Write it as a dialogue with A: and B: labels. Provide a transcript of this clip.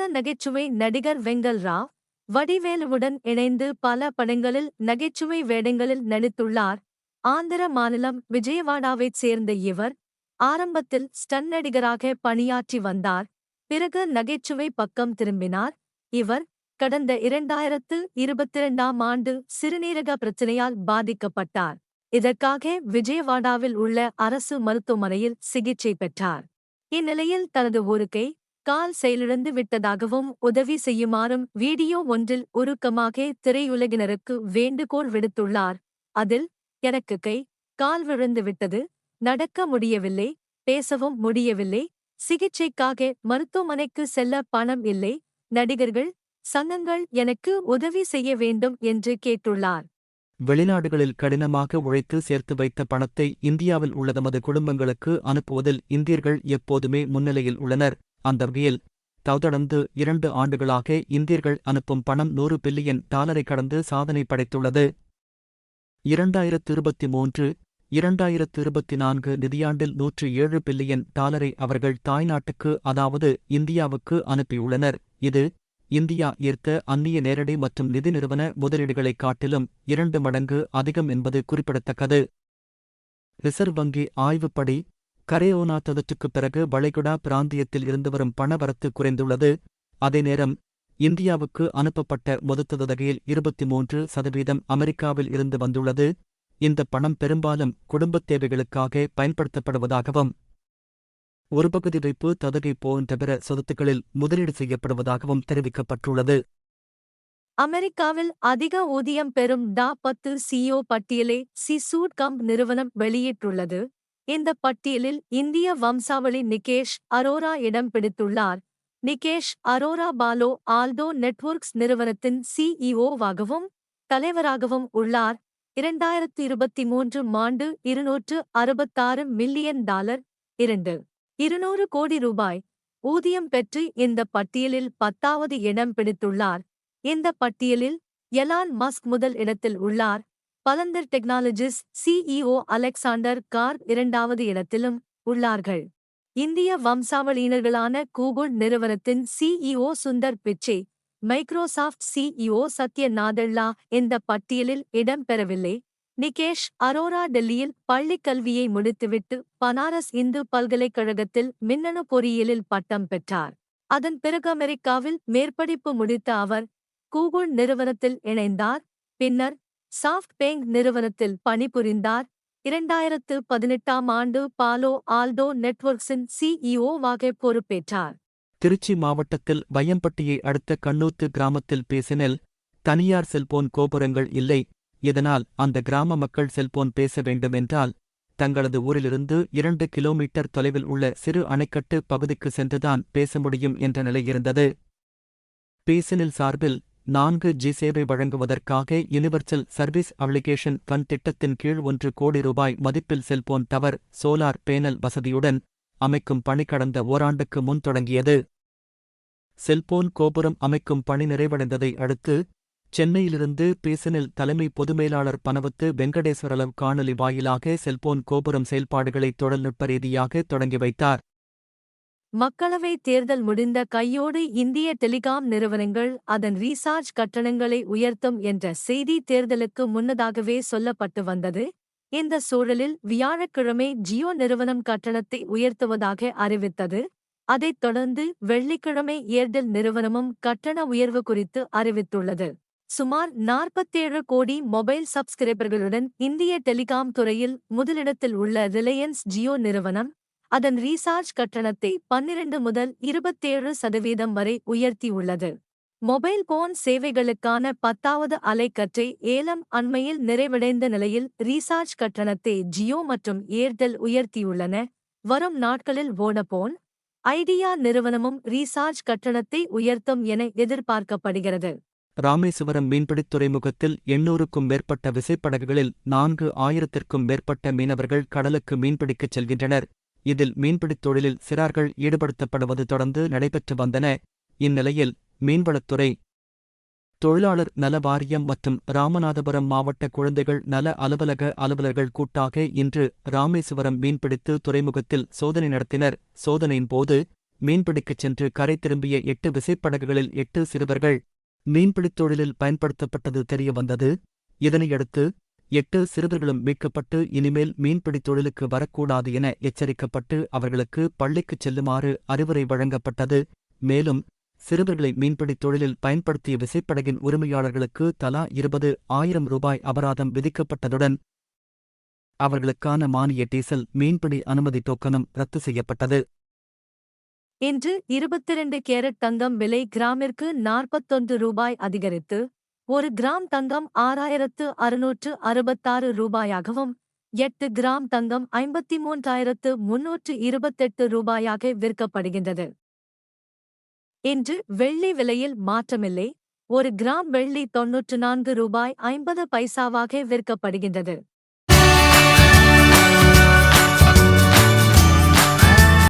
A: பிரபல நகைச்சுவை நடிகர் வெங்கல் ராவ் வடிவேலுவுடன் இணைந்து பல படங்களில் நகைச்சுவை வேடங்களில் நடித்துள்ளார். ஆந்திர மாநிலம் விஜயவாடாவைச் சேர்ந்த இவர் ஆரம்பத்தில் ஸ்டன் நடிகராக பணியாற்றி வந்தார் பிறகு நகைச்சுவை பக்கம் திரும்பினார். இவர் கடந்த இரண்டாயிரத்து இருபத்திரண்டாம் ஆண்டு சிறுநீரக பிரச்சினையால் பாதிக்கப்பட்டார். இதற்காக விஜயவாடாவில் உள்ள அரசு மருத்துவமனையில் சிகிச்சை பெற்றார். இந்நிலையில் தனது ஊருக்கை கால் செயலிழந்து விட்டதாகவும் உதவி செய்யுமாறும் வீடியோ ஒன்றில் உருக்கமாக திரையுலகினருக்கு வேண்டுகோள் விடுத்துள்ளார். அதில் எனக்கு கை கால் விழுந்து விட்டது நடக்க முடியவில்லை பேசவும் முடியவில்லை சிகிச்சைக்காக மருத்துவமனைக்கு செல்ல பணம் இல்லை நடிகர்கள் சங்கங்கள் எனக்கு உதவி செய்ய வேண்டும் என்று கேட்டுள்ளார்.
B: வெளிநாடுகளில் கடினமாக உழைத்து சேர்த்து வைத்த பணத்தை இந்தியாவில் உள்ள தமது குடும்பங்களுக்கு அனுப்புவதில் இந்தியர்கள் எப்போதுமே முன்னிலையில் உள்ளனர். அந்த வகையில் தொடர்ந்து இரண்டு ஆண்டுகளாக இந்தியர்கள் அனுப்பும் பணம் நூறு பில்லியன் டாலரை கடந்து சாதனை படைத்துள்ளது. இரண்டாயிரத்து இருபத்தி மூன்று இரண்டாயிரத்து இருபத்தி நான்கு நிதியாண்டில் நூற்று ஏழு பில்லியன் டாலரை அவர்கள் தாய்நாட்டுக்கு அதாவது இந்தியாவுக்கு அனுப்பியுள்ளனர். இது இந்தியா ஈர்த்த அந்நிய நேரடி மற்றும் நிதி நிறுவன முதலீடுகளைக் காட்டிலும் இரண்டு மடங்கு அதிகம் என்பது குறிப்பிடத்தக்கது. ரிசர்வ் வங்கி ஆய்வுப்படி கரேயோனா ததற்றுக்குப் பிறகு வளைகுடா பிராந்தியத்தில் இருந்து வரும் பணவரத்து குறைந்துள்ளது. அதே நேரம் இந்தியாவுக்கு அனுப்பப்பட்ட மொத்தத்தொகையில் இருபத்தி மூன்று சதவீதம் அமெரிக்காவில் இருந்து வந்துள்ளது. இந்த பணம் பெரும்பாலும் குடும்பத் தேவைகளுக்காக பயன்படுத்தப்படுவதாகவும் ஒரு பகுதி வைப்பு ததகை போன்ற பிற சொத்துக்களில் முதலீடு செய்யப்படுவதாகவும் தெரிவிக்கப்பட்டுள்ளது.
A: அமெரிக்காவில் அதிக ஊதியம் பெறும் டா பத்து சிஓ பட்டியலை சிசூட் கம்ப் நிறுவனம் வெளியிட்டுள்ளது. இந்த பட்டியலில் இந்திய வம்சாவளி நிகேஷ் அரோரா இடம் பிடித்துள்ளார். Nikesh Arora Palo Alto Networks நிறுவனத்தின் சிஇஓவாகவும் தலைவராகவும் உள்ளார். இரண்டாயிரத்து இருபத்தி மூன்று ஆண்டு இருநூற்று அறுபத்தாறு மில்லியன் டாலர் இரண்டு. இருநூறு கோடி ரூபாய் ஊதியம் பெற்று இந்த பட்டியலில் பத்தாவது இடம் பிடித்துள்ளார். இந்த பட்டியலில் எலான் மஸ்க் முதல் இடத்தில் உள்ளார். Palantir Technologies CEO Alexander Karp இரண்டாவது இடத்திலும் உள்ளார்கள். இந்திய வம்சாவளியினர்களான கூகுள் நிறுவனத்தின் CEO Sundar Pichai Microsoft CEO Satya Nadella இந்த பட்டியலில் இடம்பெறவில்லை நிகேஷ் அரோரா டெல்லியில் பள்ளிக் கல்வியை முடித்துவிட்டு பனாரஸ் இந்து பல்கலைக்கழகத்தில் மின்னணு பொறியியலில் பட்டம் பெற்றார். அதன் பிறகு அமெரிக்காவில் மேற்படிப்பு முடித்த அவர் கூகுள் நிறுவனத்தில் இணைந்தார். பின்னர் சாஃப்ட் பேங்க் நிறுவனத்தில் பணிபுரிந்தார். இரண்டாயிரத்து பதினெட்டாம் ஆண்டு பாலோ ஆல்டோ நெட்வொர்க்ஸின் சிஇஓவாக பொறுப்பேற்றார்.
B: திருச்சி மாவட்டத்தில் வையம்பட்டியை அடுத்த கண்ணூத்து கிராமத்தில் பேசினில் தனியார் செல்போன் கோபுரங்கள் இல்லை இதனால் அந்த கிராம மக்கள் செல்போன் பேச வேண்டுமென்றால் தங்களது ஊரிலிருந்து இரண்டு கிலோமீட்டர் தொலைவில் உள்ள சிறு அணைக்கட்டு பகுதிக்கு சென்றுதான் பேச முடியும் என்ற நிலை இருந்தது. பேசினில் சார்பில் நான்கு ஜி சேவை வழங்குவதற்காக யுனிவர்சல் சர்வீஸ் அப்ளிகேஷன் ஃபண்ட் திட்டத்தின் கீழ் ஒன்று கோடி ரூபாய் மதிப்பில் செல்போன் டவர் சோலார் பேனல் வசதியுடன் அமைக்கும் பணி கடந்த ஓராண்டுக்கு முன் தொடங்கியது. செல்போன் கோபுரம் அமைக்கும் பணி நிறைவடைந்ததை அடுத்து சென்னையிலிருந்து பீசனில் தலைமை பொதுமேலாளர் பனவத்து வெங்கடேஸ்வரலவ் காணொலி வாயிலாக செல்போன் கோபுரம் செயல்பாடுகளை தொழில்நுட்ப ரீதியாக தொடங்கி வைத்தார்.
A: மக்களவை தேர்தல் முடிந்த கையோடு இந்திய டெலிகாம் நிறுவனங்கள் அதன் ரீசார்ஜ் கட்டணங்களை உயர்த்தும் என்ற செய்தி தேர்தலுக்கு முன்னதாகவே சொல்லப்பட்டு வந்தது. இந்த சூழலில் வியாழக்கிழமை ஜியோ நிறுவனம் கட்டணத்தை உயர்த்துவதாக அறிவித்தது. அதைத் தொடர்ந்து வெள்ளிக்கிழமை ஏர்டெல் நிறுவனமும் கட்டண உயர்வு குறித்து அறிவித்துள்ளது. சுமார் நாற்பத்தேழு கோடி மொபைல் சப்ஸ்கிரைபர்களுடன் இந்திய டெலிகாம் துறையில் முதலிடத்தில் உள்ள ரிலையன்ஸ் ஜியோ நிறுவனம் அதன் ரீசார்ஜ் கட்டணத்தை பன்னிரண்டு முதல் இருபத்தேழு சதவீதம் வரை உயர்த்தியுள்ளது மொபைல் போன் சேவைகளுக்கான பத்தாவது அலைக்கற்றை ஏலம் அண்மையில் நிறைவடைந்த நிலையில் ரீசார்ஜ் கட்டணத்தை ஜியோ மற்றும் ஏர்டெல் உயர்த்தியுள்ளன. வரும் நாட்களில் வோடபோன் ஐடியா நிறுவனமும் ரீசார்ஜ் கட்டணத்தை உயர்த்தும் என எதிர்பார்க்கப்படுகிறது.
B: ராமேஸ்வரம் மீன்பிடித் துறைமுகத்தில் எண்ணூறுக்கும் மேற்பட்ட விசைப்படகுகளில் நான்கு ஆயிரத்திற்கும் மேற்பட்ட மீனவர்கள் கடலுக்கு மீன்பிடிக்கச் செல்கின்றனர். இதில் மீன்பிடித் தொழிலில் சிறார்கள் ஈடுபடுத்தப்படுவது தொடர்ந்து நடைபெற்று வந்தன. இந்நிலையில் மீன்வளத்துறை தொழிலாளர் நல வாரியம் மற்றும் ராமநாதபுரம் மாவட்ட குழந்தைகள் நல அலுவலக அலுவலர்கள் கூட்டாக இன்று ராமேஸ்வரம் மீன்பிடித்து துறைமுகத்தில் சோதனை நடத்தினர். சோதனையின் போது மீன்பிடிக்கச் சென்று கரை திரும்பிய எட்டு விசைப்படகுகளில் எட்டு சிறுவர்கள் மீன்பிடித் தொழிலில் பயன்படுத்தப்பட்டது தெரியவந்தது. இதனையடுத்து எட்டு சிறுவர்களும் மீட்கப்பட்டு இனிமேல் மீன்பிடித் தொழிலுக்கு வரக்கூடாது என எச்சரிக்கப்பட்டு அவர்களுக்கு பள்ளிக்குச் செல்லுமாறு அறிவுரை வழங்கப்பட்டது. மேலும் சிறுவர்களை மீன்பிடித் தொழிலில் பயன்படுத்திய விசைப்படகின் உரிமையாளர்களுக்கு தலா இருபது ஆயிரம் ரூபாய் அபராதம் விதிக்கப்பட்டதுடன் அவர்களுக்கான மானிய டீசல் மீன்பிடி அனுமதி டோக்கனும் ரத்து செய்யப்பட்டது.
A: இன்று இருபத்திரண்டு கேரட் தங்கம் விலை கிராமிற்கு நாற்பத்தொன்று ரூபாய் அதிகரித்து ஒரு கிராம் தங்கம் ஆறாயிரத்து அறுநூற்று அறுபத்தாறு ரூபாயாகவும் எட்டு கிராம் தங்கம் ஐம்பத்தி மூன்றாயிரத்து முன்னூற்று இருபத்தெட்டு ரூபாயாக விற்கப்படுகின்றது. இன்று வெள்ளி விலையில் மாற்றமில்லை ஒரு கிராம் வெள்ளி தொன்னூற்று நான்கு ரூபாய் ஐம்பது பைசாவாக விற்கப்படுகின்றது.